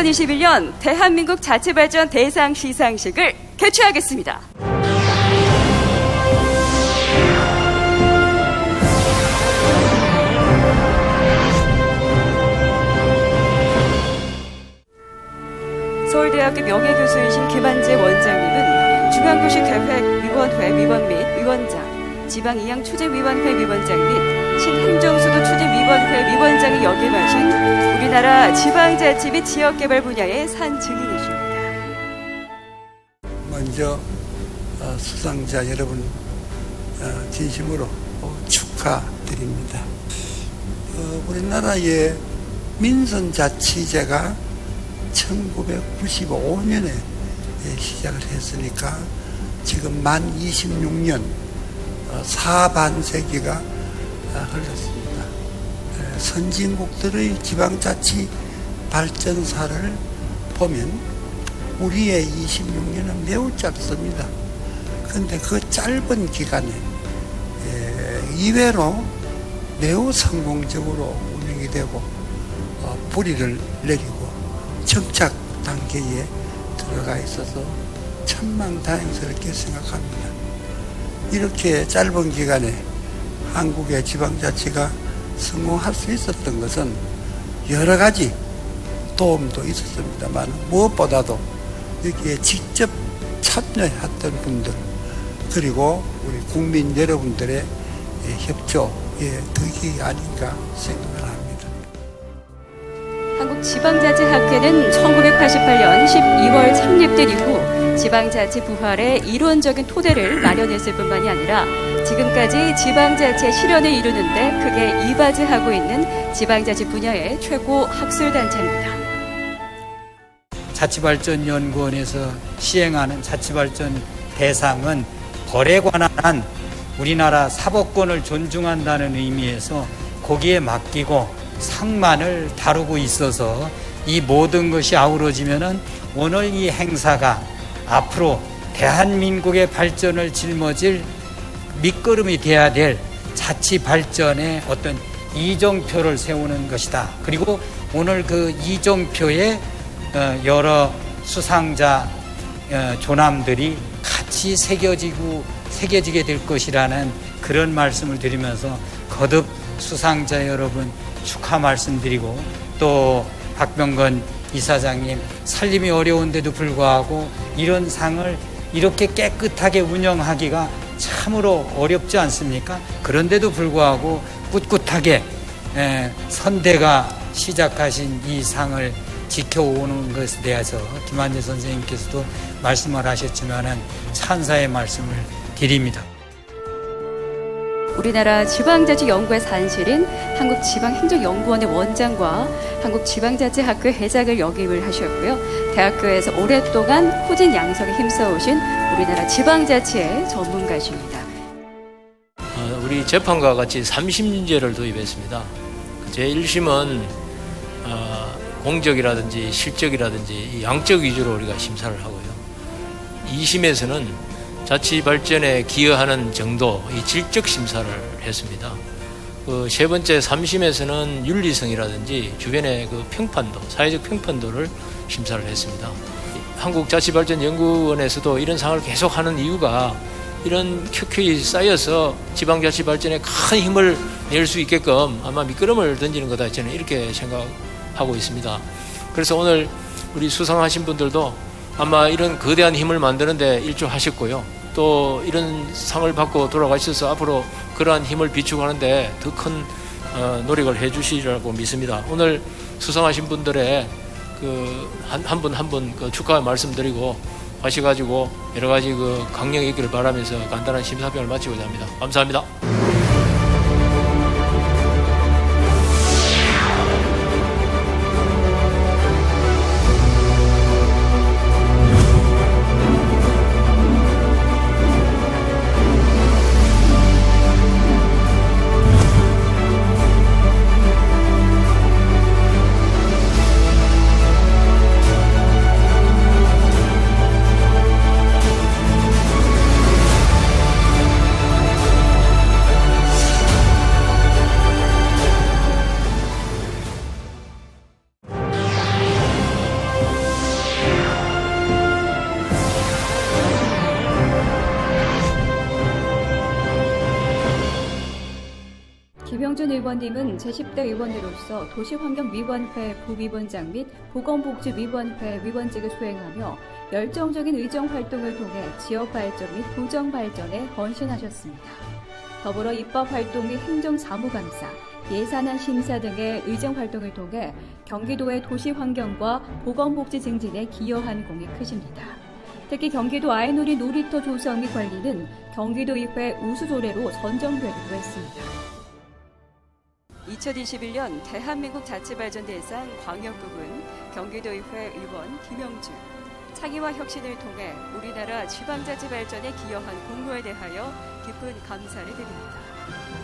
2021년 대한민국 자치발전 대상 시상식을 개최하겠습니다. 서울대학교 명예교수이신 김한재 원장님은 중앙도시계획 위원회 위원 및 위원장, 지방이양 추진위원회 위원장 및 신행정수도 추진 위원회 위원장이 역임하신 우리나라 지방자치 및 지역개발 분야의 산 증인이십니다. 먼저 어, 수상자 여러분 어, 진심으로 어, 축하드립니다. 어, 우리나라의 민선자치제가 1995년에 시작을 했으니까 지금 만 26년 어, 사반세기가 어, 흘렀습니다. 에, 선진국들의 지방자치 발전사를 보면 우리의 26년은 매우 짧습니다. 그런데 그 짧은 기간에 에, 이외로 매우 성공적으로 운영이 되고 어, 뿌리를 내리고 정착 단계에 들어가 있어서 천만다행스럽게 생각합니다. 이렇게 짧은 기간에 한국의 지방자치가 성공할 수 있었던 것은 여러 가지 도움도 있었습니다만 무엇보다도 여기에 직접 참여했던 분들 그리고 우리 국민 여러분들의 협조의 덕이 아닌가 생각을 합니다. 한국지방자치학회는 1988년 12월 창립된 이후 지방자치 부활의 이론적인 토대를 마련했을 뿐만이 아니라 지금까지 지방자치의 실현을 이루는데 크게 이바지하고 있는 지방자치 분야의 최고 학술단체입니다. 자치발전연구원에서 시행하는 자치발전 대상은 벌에 관한 우리나라 사법권을 존중한다는 의미에서 거기에 맡기고 상만을 다루고 있어서 이 모든 것이 아우러지면은 오늘 이 행사가 앞으로 대한민국의 발전을 짊어질 밑거름이 돼야 될 자치 발전의 어떤 이정표를 세우는 것이다. 그리고 오늘 그 이정표에 어, 여러 수상자 어, 조남들이 같이 새겨지고 새겨지게 될 것이라는 그런 말씀을 드리면서 거듭 수상자 여러분 축하 말씀드리고 또 박병건 이사장님 살림이 어려운데도 불구하고 이런 상을 이렇게 깨끗하게 운영하기가 참으로 어렵지 않습니까? 그런데도 불구하고 꿋꿋하게 에, 선대가 시작하신 이 상을 지켜오는 것에 대해서 김한재 선생님께서도 말씀을 하셨지만은 찬사의 말씀을 드립니다. 우리나라 지방자치연구의 산실인 한국지방행정연구원의 원장과 한국지방자치학교 회장을 역임을 하셨고요. 대학교에서 오랫동안 후진 양성에 힘써오신 우리나라 지방자치의 전문가십니다. 어, 우리 재판과 같이 3심제를 도입했습니다. 제1심은 어, 공적이라든지 실적이라든지 이 양적 위주로 우리가 심사를 하고요. 2심에서는 자치 발전에 기여하는 정도, 이 질적 심사를 했습니다. 그 세 번째 3심에서는 윤리성이라든지 주변의 그 평판도, 사회적 평판도를 심사를 했습니다. 한국자치발전연구원에서도 이런 상을 계속 하는 이유가 이런 큐큐이 쌓여서 지방자치 발전에 큰 힘을 낼 수 있게끔 아마 미끄럼을 던지는 거다 저는 이렇게 생각하고 있습니다. 그래서 오늘 우리 수상하신 분들도 아마 이런 거대한 힘을 만드는데 일조하셨고요. 또 이런 상을 받고 돌아가셔서 앞으로 그러한 힘을 비추고 하는데 더큰 어, 노력을 해주시리라고 믿습니다. 오늘 수상하신 분들의 그한분 한 분 그 축하 말씀드리고 하셔가지고 여러 가지 그 강령이 있기를 바라면서 간단한 심사평을 마치고자 합니다. 감사합니다. 의원님은 제10대 의원으로서 도시환경위원회 부위원장 및 보건복지위원회 위원직을 수행하며 열정적인 의정 활동을 통해 지역 발전 및 도정 발전에 헌신하셨습니다. 더불어 입법 활동 및 행정사무감사, 예산안 심사 등의 의정 활동을 통해 경기도의 도시 환경과 보건복지 증진에 기여한 공이 크십니다. 특히 경기도 아이놀이 놀이터 조성 및 관리는 경기도의회 우수조례로 선정되기도 했습니다. 2021년 대한민국 자치발전대상 광역부분 경기도의회 의원 김영준 창의와 혁신을 통해 우리나라 지방자치 발전에 기여한 공로에 대하여 깊은 감사를 드립니다.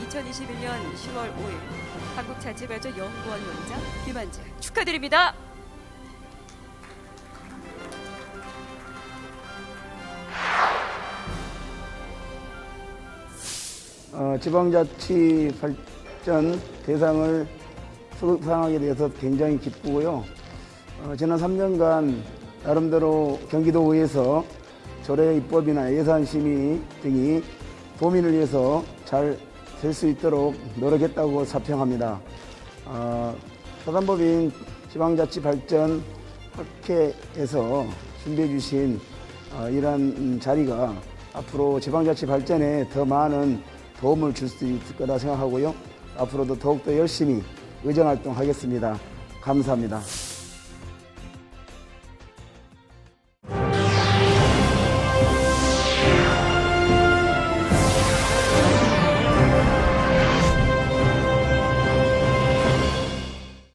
2021년 10월 5일 한국자치발전연구원 원장 김한재 축하드립니다. 어, 지방자치 발 전 대상을 수상하게 돼서 굉장히 기쁘고요. 어, 지난 3년간 나름대로 경기도의회에서 조례 입법이나 예산 심의 등이 도민을 위해서 잘 될 수 있도록 노력했다고 사평합니다. 어, 사단법인 지방자치 발전 학회에서 준비해 주신 어, 음, 자리가 앞으로 지방자치 발전에 더 많은 도움을 줄 수 있을 거라 생각하고요. 앞으로도 더욱더 열심히 의정활동 하겠습니다. 감사합니다.